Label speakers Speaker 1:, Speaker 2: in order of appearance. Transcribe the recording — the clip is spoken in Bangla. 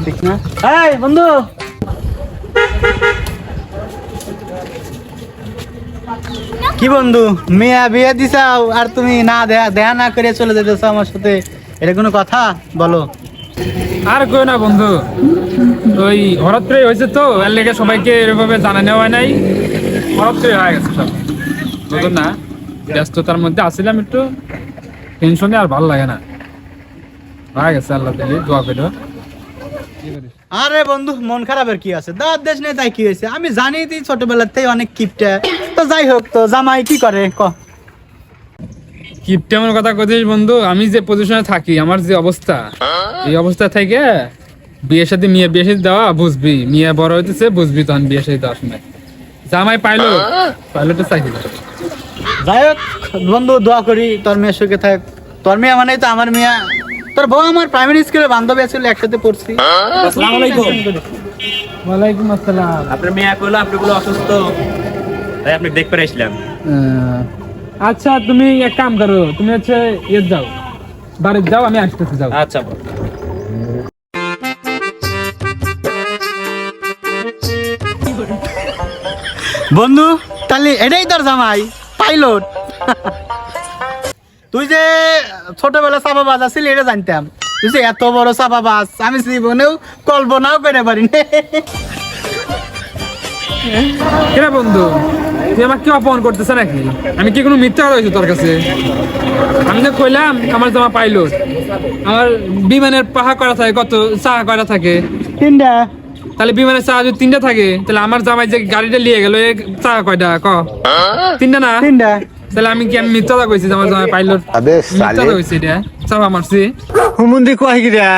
Speaker 1: বন্ধু! কি বন্ধু? মেয়া বিয়ে দিছাও আর তুমি না দেয়া দেয়া না করে চলে যেতেছো আমার সাথে। এটা কোনো কথা? বলো।
Speaker 2: আর কই না বন্ধু। ওই হঠাৎ হয়েছে তো, এর লেগে সবাইকে এরভাবে জানানো হয় নাই। হঠাৎ হয়ে গেছে সব। বুঝলেন না, ব্যস্ততার মধ্যে আসছিলাম একটু। টেনশনে আর ভালো লাগে না। হয়ে গেছে আল্লাহ দিলে দোয়া করো
Speaker 1: আরে বন্ধু মন খারাপের কি আছে? দাঁত দেশ নেই তাই কি হয়েছে? আমি জানি তুই ছোটবেলার থেকে অনেক কিপটা। তো যাই হোক তো জামাই কি করে? ক।
Speaker 2: কিপটেমন কথা কইছিস বন্ধু আমি যে পজিশনে থাকি আমার যে অবস্থা এই অবস্থা থেকে বিয়ের সাথে মেয়ে বিয়ে সাথে দেওয়া বুঝবি। মেয়ে বড় হইতেছে বুঝবি তখন বিয়ে সাথে দেওয়ার সময় জামাই পাইলো পাইলটে চাকরি।
Speaker 1: যাই হোক বন্ধু দোয়া করি তোর মেয়ের সুখে থাক। তোর মেয়ে মানে তো আমার মেয়ে। তোর বউ আমার প্রাইমারি স্কুলের বান্ধবী ছিল একসাথে পড়ছি।
Speaker 3: আসসালামু আলাইকুম।
Speaker 2: ওয়ালাইকুম আসসালাম।
Speaker 3: আপনার মেয়ে কইলো আপনি বলে অসুস্থ। তাই আপনি দেখতে আসলাম।
Speaker 2: আচ্ছা তুমি এক কাম করো তুমি হচ্ছে ইয়ে যাও বাড়িতে যাও আমি আসতেছি যাও।
Speaker 3: আচ্ছা
Speaker 1: বন্ধু তাহলে এটাই তোর জামাই পাইলট তুই যে ছোটবেলা চাপা বাজ আসছিলি এটা জানতাম। তুই যে এত বড় চাপা বাজ আমি জীবনেও কল্পনাও করে পারি না।
Speaker 2: কেন বন্ধু তুই আমাকে কি অপমান করতেছে নাকি? আমি কি কোনো মিথ্যা হয়েছে তোর কাছে? আমি তো কইলাম আমার জামা পাইলট আমার বিমানের পাহা করা থাকে কত চাহা করা থাকে।
Speaker 1: তিনটা।
Speaker 2: তাহলে বিমানের চাহা যদি তিনটা থাকে তাহলে আমার জামাই যে গাড়িটা নিয়ে গেল চাহা কয়টা? ক? তিনটা না?
Speaker 1: তিনটা।
Speaker 2: তাহলে আমি কি আমি মিথ্যা কইছি যে আমার জামাই পাইলট মিথ্যা কইছি এটা। চাপা মারছি
Speaker 4: হুমুন্দি কয় গিরা